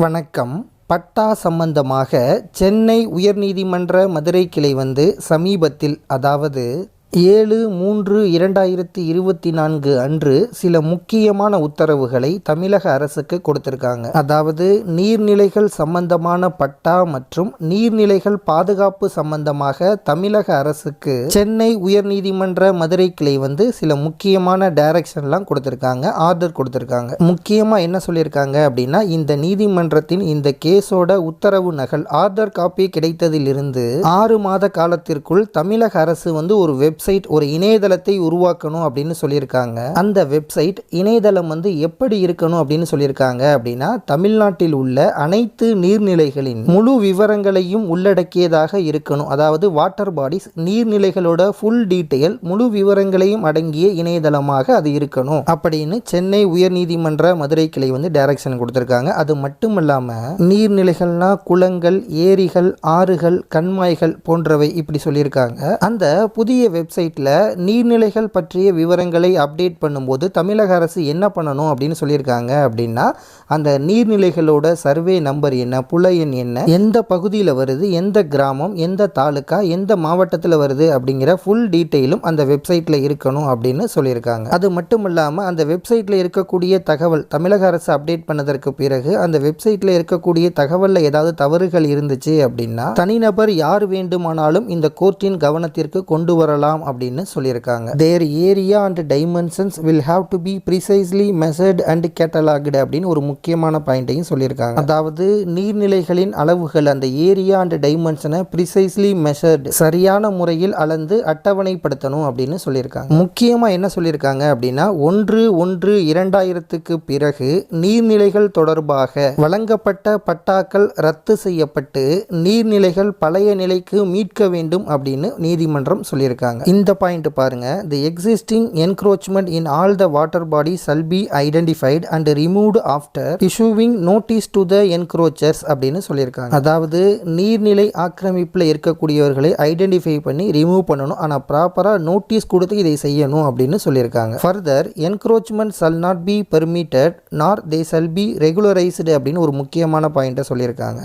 வணக்கம். பட்டா சம்பந்தமாக சென்னை உயர்நீதிமன்ற மதுரை கிளை வந்து சமீபத்தில் அதாவது ஏழு மூன்று இரண்டாயிரத்தி இருபத்தி நான்கு அன்று சில முக்கியமான உத்தரவுகளை தமிழக அரசுக்கு கொடுத்திருக்காங்க. அதாவது நீர்நிலைகள் சம்பந்தமான பட்டா மற்றும் நீர்நிலைகள் பாதுகாப்பு சம்பந்தமாக தமிழக அரசுக்கு சென்னை உயர்நீதிமன்ற மதுரை கிளை வந்து சில முக்கியமான டைரக்ஷன்லாம் கொடுத்துருக்காங்க ஆர்டர் கொடுத்துருக்காங்க. முக்கியமாக என்ன சொல்லியிருக்காங்க அப்படின்னா இந்த நீதிமன்றத்தின் இந்த கேஸோட உத்தரவு நகல் ஆர்டர் காப்பி கிடைத்ததிலிருந்து ஆறு மாத காலத்திற்குள் தமிழக அரசு வந்து ஒரு வெப் வெப்சைட் ஒரு இணையதளத்தை உருவாக்கணும் அப்படின்னு சொல்லியிருக்காங்க. அந்த வெப்சைட் இணையதளம் வந்து எப்படி இருக்கணும் அப்படின்னு சொல்லியிருக்காங்க அப்படின்னா தமிழ்நாட்டில் உள்ள அனைத்து நீர்நிலைகளின் முழு விவரங்களையும் உள்ளடக்கியதாக இருக்கணும். அதாவது வாட்டர் பாடிஸ் நீர்நிலைகளோட ஃபுல் டீட்டெயில் முழு விவரங்களையும் அடங்கிய இணையதளமாக அது இருக்கணும் அப்படின்னு சென்னை உயர்நீதிமன்ற மதுரை கிளை வந்து டைரக்ஷன் கொடுத்துருக்காங்க. அது மட்டும் இல்லாமல் நீர்நிலைகள்னா குளங்கள் ஏரிகள் ஆறுகள் கண்மாய்கள் போன்றவை இப்படி சொல்லியிருக்காங்க. அந்த புதிய வெப் வெப்சைட்டில் நீர்நிலைகள் பற்றிய விவரங்களை அப்டேட் பண்ணும்போது தமிழக அரசு என்ன பண்ணணும் அப்படின்னு சொல்லியிருக்காங்க அப்படின்னா அந்த நீர்நிலைகளோட சர்வே நம்பர் என்ன புல எண் என்ன எந்த பகுதியில் வருது எந்த கிராமம் எந்த தாலுக்கா எந்த மாவட்டத்தில் வருது அப்படிங்கிற ஃபுல் டீட்டெயிலும் அந்த வெப்சைட்டில் இருக்கணும் அப்படின்னு சொல்லியிருக்காங்க. அது மட்டும் இல்லாமல் அந்த வெப்சைட்டில் இருக்கக்கூடிய தகவல் தமிழக அரசு அப்டேட் பண்ணதற்கு பிறகு அந்த வெப்சைட்டில் இருக்கக்கூடிய தகவலில் ஏதாவது தவறுகள் இருந்துச்சு அப்படின்னா தனிநபர் யார் வேண்டுமானாலும் இந்த கோர்ட்டின் கவனத்திற்கு கொண்டு வரலாம் அப்படின்னு சொல்லியிருக்காங்க. Their area and dimensions will have to be precisely measured and catalogued அப்படின்னு ஒரு முக்கியமான பாயிண்ட்டையும் சொல்லியிருக்காங்க. அதாவது நீர்நிலைகளின் அளவுகள் அந்த ஏரியா அண்ட் டைமென்ஷனை ப்ரிசைஸ்லி மெஷர்டு சரியான முறையில் அளந்து அட்டவணைப்படுத்தணும் அப்படின்னு சொல்லியிருக்காங்க. முக்கியமாக என்ன சொல்லியிருக்காங்க அப்படின்னா ஒன்று ஒன்று இரண்டாயிரத்துக்கு பிறகு நீர்நிலைகள் தொடர்பாக வழங்கப்பட்ட பட்டாக்கள் ரத்து செய்யப்பட்டு நீர்நிலைகள் பழைய நிலைக்கு மீட்க வேண்டும் அப்படின்னு நீதிமன்றம் சொல்லியிருக்காங்க. இந்த பாயிண்ட் பாருங்க. The existing encroachment in all the water body shall be identified and removed after issuing notice to the encroachers அப்படின்னு சொல்லியிருக்காங்க. அதாவது நீர்நிலை ஆக்கிரமிப்பில் இருக்கக்கூடியவர்களை ஐடென்டிஃபை பண்ணி ரிமூவ் பண்ணணும். ஆனால் ப்ராப்பராக நோட்டீஸ் கொடுத்து இதை செய்யணும் அப்படின்னு சொல்லியிருக்காங்க. Further encroachment shall not be permitted nor they shall B ரெகுலரைஸ்டு அப்படின்னு ஒரு முக்கியமான பாயிண்ட்டை சொல்லியிருக்காங்க.